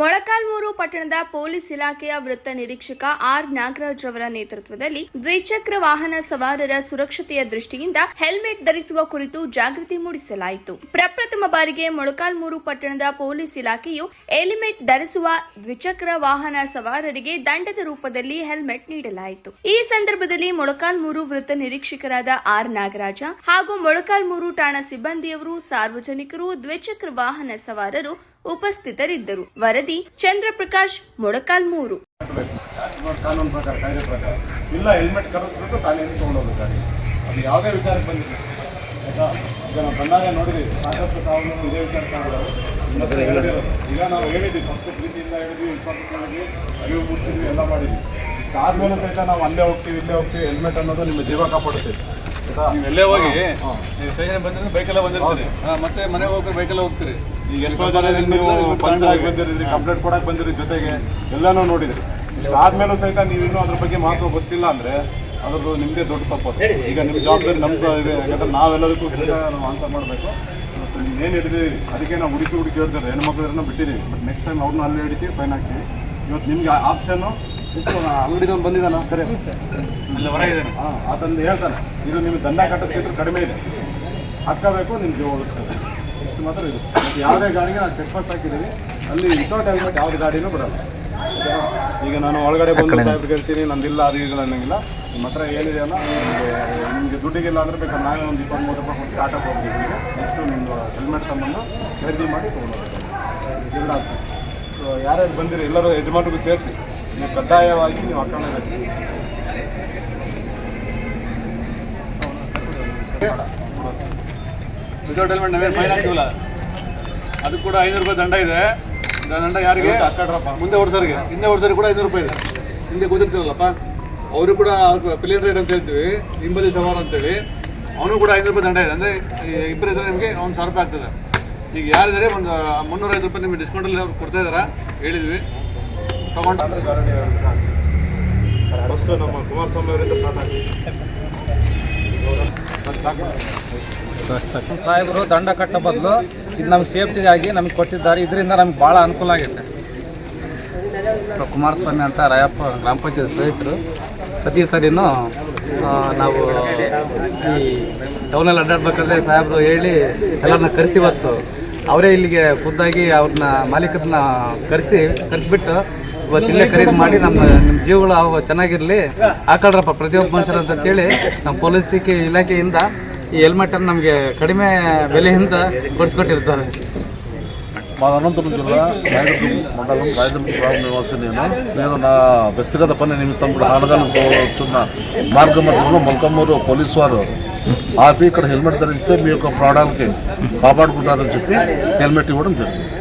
ಮೊಳಕಾಲ್ಮೂರು ಪಟ್ಟಣದ ಪೊಲೀಸ್ ಇಲಾಖೆಯ ವೃತ್ತ ನಿರೀಕ್ಷಕ ಆರ್ ನಾಗರಾಜ್ ಅವರ ನೇತೃತ್ವದಲ್ಲಿ ದ್ವಿಚಕ್ರ ವಾಹನ ಸವಾರರ ಸುರಕ್ಷತೆಯ ದೃಷ್ಟಿಯಿಂದ ಹೆಲ್ಮೆಟ್ ಧರಿಸುವ ಕುರಿತು ಜಾಗೃತಿ ಮೂಡಿಸಲಾಯಿತು. ಪ್ರಪ್ರಥಮ ಬಾರಿಗೆ ಮೊಳಕಾಲ್ಮೂರು ಪಟ್ಟಣದ ಪೊಲೀಸ್ ಇಲಾಖೆಯು ಹೆಲ್ಮೆಟ್ ಧರಿಸುವ ದ್ವಿಚಕ್ರ ವಾಹನ ಸವಾರರಿಗೆ ದಂಡದ ರೂಪದಲ್ಲಿ ಹೆಲ್ಮೆಟ್ ನೀಡಲಾಯಿತು. ಈ ಸಂದರ್ಭದಲ್ಲಿ ಮೊಳಕಾಲ್ಮೂರು ವೃತ್ತ ನಿರೀಕ್ಷಕರಾದ ಆರ್ ನಾಗರಾಜ ಹಾಗೂ ಮೊಳಕಾಲ್ಮೂರು ಠಾಣಾ ಸಿಬ್ಬಂದಿಯವರು ಸಾರ್ವಜನಿಕರು ದ್ವಿಚಕ್ರ ವಾಹನ ಸವಾರರು ಉಪಸ್ಥಿತರಿದ್ದರು. ವರದಿ ಚಂದ್ರಪ್ರಕಾಶ್ ಮೊಳಕಾಲ್ಮೂರು. ಕಾನೂನು ಪ್ರಕಾರ ಕಾಯ್ದೆ ಪ್ರಕಾರ ಇಲ್ಲ ಹೆಲ್ಮೆಟ್ ಕರೆಸ್ಬೇಕು ತಾನೇ ತೊಗೊಂಡೋಗ್ಬೇಕು ಗಾಡಿ ಅದು ಯಾವುದೇ ವಿಚಾರಕ್ಕೆ ಬಂದಿಲ್ಲ. ಆಯ್ತಾ? ಈಗ ನಾವು ಬಂದಾಗ ನೋಡಿದ್ವಿ ಸಾಕಷ್ಟು ಸಾವು ಇದೇ ವಿಚಾರಕ್ಕೆ ಆಗಿರೋದು. ಈಗ ನಾವು ಹೇಳಿದ್ವಿ ಫಸ್ಟ್ ಪ್ರೀತಿಯಿಂದ ಹೇಳಿದ್ವಿ ಇನ್ಫಾರ್ಮೇಶನ್ ಹೇಳಿದ್ವಿ ಅರಿವು ಮೂಡಿಸಿದ್ವಿ, ಎಲ್ಲ ಮಾಡಿದ್ವಿ. ಆದ್ಮೇಲೆ ಸಹಿತ ನಾವು ಅಲ್ಲೇ ಹೋಗ್ತೀವಿ ಇಲ್ಲೇ ಹೋಗ್ತೀವಿ ಹೆಲ್ಮೆಟ್ ಅನ್ನೋದು ನಿಮ್ಮ ಜೀವ ಕಾಪಾಡುತ್ತೆ. ಆಯ್ತಾ ನೀವು ಎಲ್ಲೇ ಹೋಗಿ ನೀವು ಸ್ಟೇಷನ್ ಬಂದ್ರೆ ಬೈಕೆಲ್ಲ ಬಂದಿರ್ತೀರಿ. ಮತ್ತೆ ಮನೆಗೆ ಹೋಗಿ ಬೈಕೆಲ್ಲ ಹೋಗ್ತೀರಿ. ಈಗ ಎಷ್ಟೋ ಜನ ನೀವು ಪಂಚಾಯತ್ ಬಂದಿರಿದ್ರಿ ಕಂಪ್ಲೇಂಟ್ ಕೊಡಕ್ ಬಂದಿರಿ ಜೊತೆಗೆ ಎಲ್ಲಾನು ನೋಡಿದ್ರಿ. ಇಷ್ಟು ಆದ್ಮೇಲೂ ಸಹಿತ ನೀವು ಇನ್ನೂ ಅದ್ರ ಬಗ್ಗೆ ಮಹತ್ವ ಗೊತ್ತಿಲ್ಲ ಅಂದ್ರೆ ಅದ್ರದ್ದು ನಿಮ್ದೇ ದೊಡ್ಡ ತಪ್ಪು. ಈಗ ನಿಮ್ಮ ಜವಾಬ್ದಾರಿ ನಮ್ಮ ಸಹ ಇದೆ ಯಾಕಂದ್ರೆ ನಾವೆಲ್ಲದಕ್ಕೂ ನಾವು ಆನ್ಸರ್ ಮಾಡಬೇಕು. ಮತ್ತು ಏನು ಹಿಡಿದಿರಿ ಅದಕ್ಕೆ ನಾವು ಹುಡುಕಿ ಹುಡುಕಿ ಹೇಳ್ತಾರೆ ಹೆಣ್ಮಕ್ಳನ್ನ ಬಿಟ್ಟಿದ್ದೀವಿ. ಬಟ್ ನೆಕ್ಸ್ಟ್ ಟೈಮ್ ಅವ್ರನ್ನ ಅಲ್ಲಿ ಹಿಡಿತೀವಿ ಫೈನ್ ಹಾಕ್ತೀವಿ ಇವತ್ತು ನಿಮ್ಗೆ ಆಪ್ಷನ್ನು ಅಂಗಡಿದವ್ನು ಬಂದಿದ್ದಾನ? ಕರೆ. ಅಲ್ಲಿ ಹೊರಗಿದ್ದಾನೆ. ಇದೆ ಹಾಂ ಅದನ್ನು ಹೇಳ್ತಾನೆ ಇದು ನಿಮಗೆ ದಂಡ ಕಟ್ಟೋದಕ್ಕಿಂತ ಕಡಿಮೆ ಇದೆ. ಹಾಕಬೇಕು ನಿಮ್ಮ ಜೀವ ಉಳಿಸ್ಕೋಬೇಕು ಇಷ್ಟು ಮಾತ್ರ ಇದು. ಮತ್ತು ಯಾವುದೇ ಗಾಡಿಗೆ ನಾನು ಚೆಕ್ ಪೋಸ್ಟ್ ಹಾಕಿದ್ದೀವಿ. ಅಲ್ಲಿ ವಿತೌಟ್ ಹೆಲ್ಮೆಟ್ ಯಾವ್ದು ಗಾಡಿನೂ ಬಿಡಲ್ಲ. ಓಕೆನಾ? ಈಗ ನಾನು ಒಳಗಡೆ ಬಂದು ಸಾಹೇಬ್ರಿಗೆ ಹೇಳ್ತೀನಿ ನಂದಿಲ್ಲ ಅದು ಇಲ್ಲ ಅನ್ನಂಗಿಲ್ಲ. ನಿಮ್ಮ ಹತ್ರ ಏನಿದೆ ಅಲ್ಲ ನಿಮಗೆ ನಿಮಗೆ ದುಡ್ಡಿಗಿಲ್ಲ ಅಂದ್ರೆ ಬೇಕಾದ್ರೆ ನಾನೇ ಒಂದು ಇಪ್ಪತ್ತು ಮೂವತ್ತು ರೂಪಾಯಿ ಕೊಟ್ಟು ಆಟೋ ಹೋಗ್ತೀವಿ ನೆಕ್ಸ್ಟು ನಿಮ್ಮದು ಹೆಲ್ಮೆಟ್ ತಗೊಂಡು ಖರೀದಿ ಮಾಡಿ ಎರಡು ಆಗ್ತದೆ ಸೊ ಯಾರ್ಯಾರು ಬಂದಿರಿ ಎಲ್ಲರೂ ಯಜಮಾನರಿಗೂ ಸೇರಿಸಿ. ನೀವು ಕಡ್ಡಾಯವಾಗಿ ನೀವು ಹಾಕೊಳ್ಳಬೇಕು ವಿತೌಟ್ ಹೆಲ್ಮೆಟ್ ನಾವೇನು ಫೈನ್ ಹಾಕ್ತೀವಲ್ಲ ಅದು ಕೂಡ ಐನೂರು ರೂಪಾಯಿ ದಂಡ ಇದೆ. ದಂಡ ಯಾರಿಗೆ? ಮುಂದೆ ಓಡಿಸೋರಿಗೆ. ಹಿಂದೆ ಓಡಿಸೋರಿಗೆ ಕೂಡ ಐನೂರು ರೂಪಾಯಿ ಇದೆ. ಹಿಂದೆ ಗೊತ್ತಿರ್ತಿರಲ್ಲಪ್ಪ ಅವರು ಕೂಡ ಪಿಲಿಯನ್ ರೇಟ್ ಅಂತ ಹೇಳ್ತೀವಿ. ಹಿಂಬದಿ ಸವಾರ ಅಂತೇಳಿ. ಅವನು ಕೂಡ ಐನೂರು ರೂಪಾಯಿ ದಂಡ ಇದೆ. ಅಂದರೆ ಇಬ್ಬರು ಇದ್ದರೆ ನಿಮಗೆ ಒಂದು ಸಾವಿರ ರೂಪಾಯಿ ಆಗ್ತದೆ. ಈಗ ಯಾರಿದ್ದಾರೆ? ಒಂದು ಮುನ್ನೂರೈದು ರೂಪಾಯಿ ನಿಮಗೆ ಡಿಸ್ಕೌಂಟಲ್ಲಿ ಕೊಡ್ತಾ ಇದ್ದಾರಾ ಹೇಳಿದ್ವಿ. ಸಾಹೇಬರು ದಂಡ ಕಟ್ಟ ಬದಲು ಇದು ನಮ್ಗೆ ಸೇಫ್ಟಿಗಾಗಿ ನಮ್ಗೆ ಕೊಟ್ಟಿದ್ದಾರೆ. ಇದರಿಂದ ನಮ್ಗೆ ಭಾಳ ಅನುಕೂಲ ಆಗುತ್ತೆ ಕುಮಾರಸ್ವಾಮಿ ಅಂತ ರಾಯಪ್ಪ ಗ್ರಾಮ ಪಂಚಾಯತ್ ಸದಸ್ಯರು. ಪ್ರತಿ ಸರಿನೂ ನಾವು ಈ ಟೌನಲ್ಲಿ ಅಡ್ಡಾಡ್ಬೇಕಾದ್ರೆ ಸಾಹೇಬರು ಹೇಳಿ ಎಲ್ಲರನ್ನ ಕರೆಸಿ ಇವತ್ತು. ಅವರೇ ಇಲ್ಲಿಗೆ ಖುದ್ದಾಗಿ ಅವ್ರನ್ನ ಮಾಲೀಕರನ್ನ ಕರೆಸಿ, ಕರೆಸಿಬಿಟ್ಟು ಇವತ್ತು ಇಲ್ಲೇ ಖರೀದಿ ಮಾಡಿ ನಮ್ಮ ನಿಮ್ಮ ಜೀವಗಳು ಅವು ಚೆನ್ನಾಗಿರಲಿ ಹಾಕೊಳ್ರಪ್ಪ ಪ್ರತಿಯೊಬ್ಬ ಮನುಷ್ಯರು ಅಂತೇಳಿ ನಮ್ಮ ಪೊಲೀಸ್ ಇಲಾಖೆಯಿಂದ ಈ ಹೆಲ್ಮೆಟನ್ನು ನಮಗೆ కడిమే ಬೆಲೆಯಿಂದ ಕೊಡಿಸ್ಕೊಟ್ಟಿರ್ತಾರೆ మా అనంతపురం జిల్లా నాయకుడు మండలం రాయదుర్గం నివాసి నేను నేను నా వ్యక్తిగత పని నిమిత్తం కూడా ఆనగాలు పోతున్న మార్గ మధ్యంలో మొలకమ్మూరు పోలీసు వారు ఆపి ఇక్కడ హెల్మెట్ ధరిస్తే మీ యొక్క ప్రాణాలకి కాపాడుకుంటారని చెప్పి హెల్మెట్ ఇవ్వడం జరిగింది